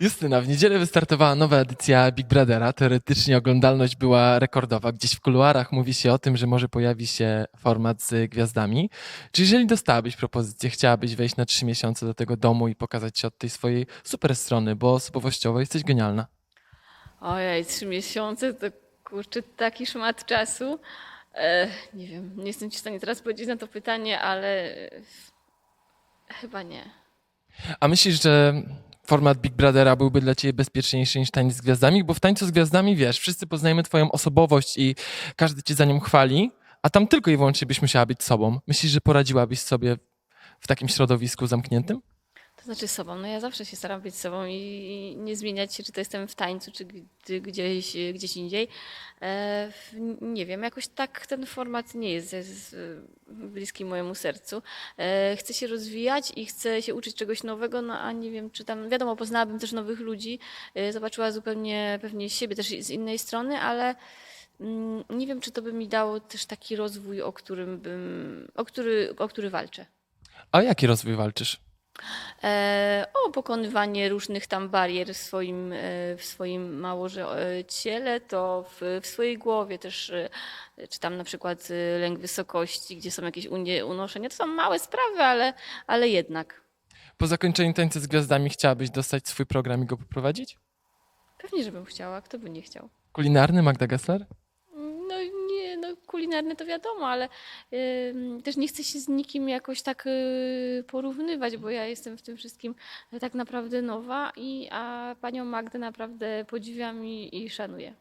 Justyna, w niedzielę wystartowała nowa edycja Big Brothera. Teoretycznie oglądalność była rekordowa. Gdzieś w kuluarach mówi się o tym, że może pojawi się format z gwiazdami. Czy jeżeli dostałabyś propozycję, chciałabyś wejść na trzy miesiące do tego domu i pokazać się od tej swojej super strony, bo osobowościowo jesteś genialna. Ojej, trzy miesiące to kurczę taki szmat czasu. E, nie wiem, nie jestem ci w stanie teraz powiedzieć na to pytanie, ale chyba nie. A myślisz, że format Big Brothera byłby dla ciebie bezpieczniejszy niż tańc z gwiazdami? Bo w tańcu z gwiazdami, wiesz, wszyscy poznajemy twoją osobowość i każdy cię za nią chwali, a tam tylko i wyłącznie byś musiała być sobą. Myślisz, że poradziłabyś sobie w takim środowisku zamkniętym? To znaczy sobą. No ja zawsze się staram być sobą i nie zmieniać się, czy to jestem w tańcu, czy gdzieś, gdzieś indziej. E, nie wiem, jakoś tak ten format nie jest, jest e, bliski mojemu sercu. E, chcę się rozwijać i chcę się uczyć czegoś nowego, no a nie wiem, czy tam, wiadomo, poznałabym też nowych ludzi, zobaczyła zupełnie pewnie siebie też z innej strony, ale mm, nie wiem, czy to by mi dało też taki rozwój, o którym bym, o który, o który walczę. A jaki rozwój walczysz? E, o pokonywanie różnych tam barier w swoim, e, w swoim e, ciele, to w, w swojej głowie też, czy tam na przykład lęk wysokości, gdzie są jakieś unie, unoszenia. To są małe sprawy, ale, ale jednak. Po zakończeniu tańca z gwiazdami chciałabyś dostać swój program i go poprowadzić? Pewnie, żebym chciała, kto by nie chciał. Kulinarny Magda Gessler? Kulinarny to wiadomo, ale ym, też nie chcę się z nikim jakoś tak y, porównywać, bo ja jestem w tym wszystkim tak naprawdę nowa, i, a panią Magdę naprawdę podziwiam i, i szanuję.